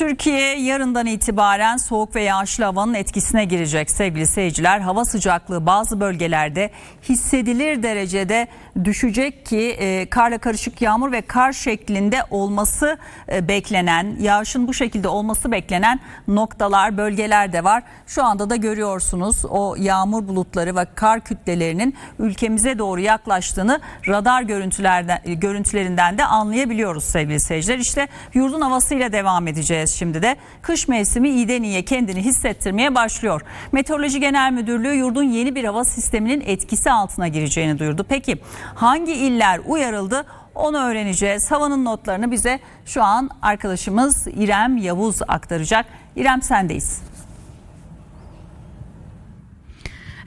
Türkiye yarından itibaren soğuk ve yağışlı havanın etkisine girecek sevgili seyirciler. Hava sıcaklığı bazı bölgelerde hissedilir derecede düşecek ki e, karla karışık yağmur ve kar şeklinde olması e, beklenen, yağışın bu şekilde olması beklenen noktalar, bölgeler de var. Şu anda da görüyorsunuz o yağmur bulutları ve kar kütlelerinin ülkemize doğru yaklaştığını radar görüntülerden görüntülerinden de anlayabiliyoruz sevgili seyirciler. İşte yurdun havasıyla devam edeceğiz şimdi de. Kış mevsimi iyiden iyiye kendini hissettirmeye başlıyor. Meteoroloji Genel Müdürlüğü yurdun yeni bir hava sisteminin etkisi altına gireceğini duyurdu. Peki hangi iller uyarıldı? Onu öğreneceğiz. Havanın notlarını bize şu an arkadaşımız İrem Yavuz aktaracak. İrem sendeyiz.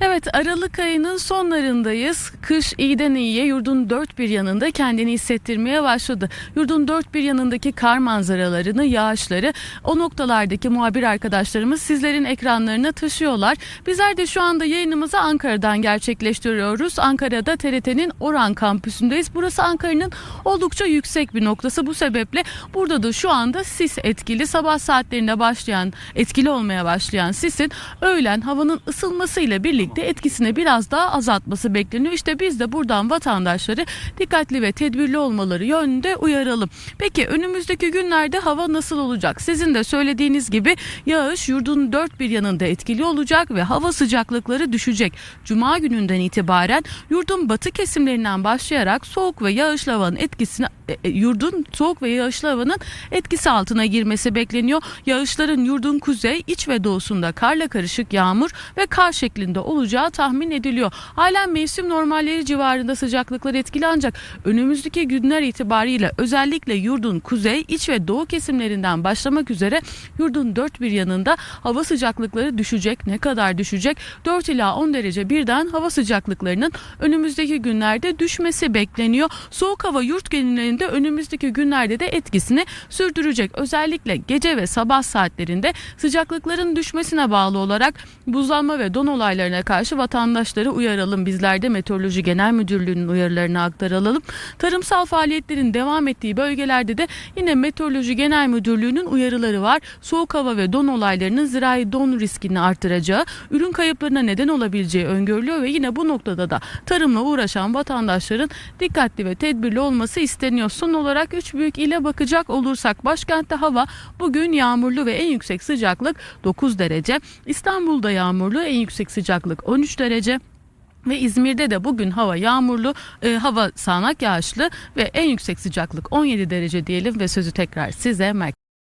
Evet Aralık ayının sonlarındayız. Kış iyiden iyiye yurdun dört bir yanında kendini hissettirmeye başladı. Yurdun dört bir yanındaki kar manzaralarını, yağışları o noktalardaki muhabir arkadaşlarımız sizlerin ekranlarına taşıyorlar. Bizler de şu anda yayınımızı Ankara'dan gerçekleştiriyoruz. Ankara'da TRT'nin Oran kampüsündeyiz. Burası Ankara'nın oldukça yüksek bir noktası. Bu sebeple burada da şu anda sis etkili. Sabah saatlerinde başlayan, etkili olmaya başlayan sisin öğlen havanın ısınmasıyla birlikte etkisini biraz daha azaltması bekleniyor. İşte biz de buradan vatandaşları dikkatli ve tedbirli olmaları yönünde uyaralım. Peki önümüzdeki günlerde hava nasıl olacak? Sizin de söylediğiniz gibi yağış yurdun dört bir yanında etkili olacak ve hava sıcaklıkları düşecek. Cuma gününden itibaren yurdun batı kesimlerinden başlayarak soğuk ve yağışlı havanın etkisine e, e, yurdun soğuk ve yağışlı havanın etkisi altına girmesi bekleniyor. Yağışların yurdun kuzey, iç ve doğusunda karla karışık yağmur ve kar şeklinde olacağı tahmin ediliyor. Halen mevsim normalleri civarında sıcaklıklar etkili ancak önümüzdeki günler itibariyle özellikle yurdun kuzey, iç ve doğu kesimlerinden başlamak üzere yurdun dört bir yanında hava sıcaklıkları düşecek. Ne kadar düşecek? 4 ila 10 derece birden hava sıcaklıklarının önümüzdeki günlerde düşmesi bekleniyor. Soğuk hava yurt genelinde önümüzdeki günlerde de etkisini sürdürecek. Özellikle gece ve sabah saatlerinde sıcaklıkların düşmesine bağlı olarak buzlanma ve don olaylarına karşı vatandaşları uyaralım. Bizler de Meteoroloji Genel Müdürlüğü'nün uyarılarını aktaralım. Tarımsal faaliyetlerin devam ettiği bölgelerde de yine Meteoroloji Genel Müdürlüğü'nün uyarıları var. Soğuk hava ve don olaylarının zirai don riskini artıracağı, ürün kayıplarına neden olabileceği öngörülüyor ve yine bu noktada da tarımla uğraşan vatandaşların dikkatli ve tedbirli olması isteniyor. Son olarak 3 büyük ile bakacak olursak başkentte hava bugün yağmurlu ve en yüksek sıcaklık 9 derece. İstanbul'da yağmurlu en yüksek sıcaklık 13 derece. Ve İzmir'de de bugün hava yağmurlu, e, hava sağanak yağışlı ve en yüksek sıcaklık 17 derece diyelim ve sözü tekrar size Merkez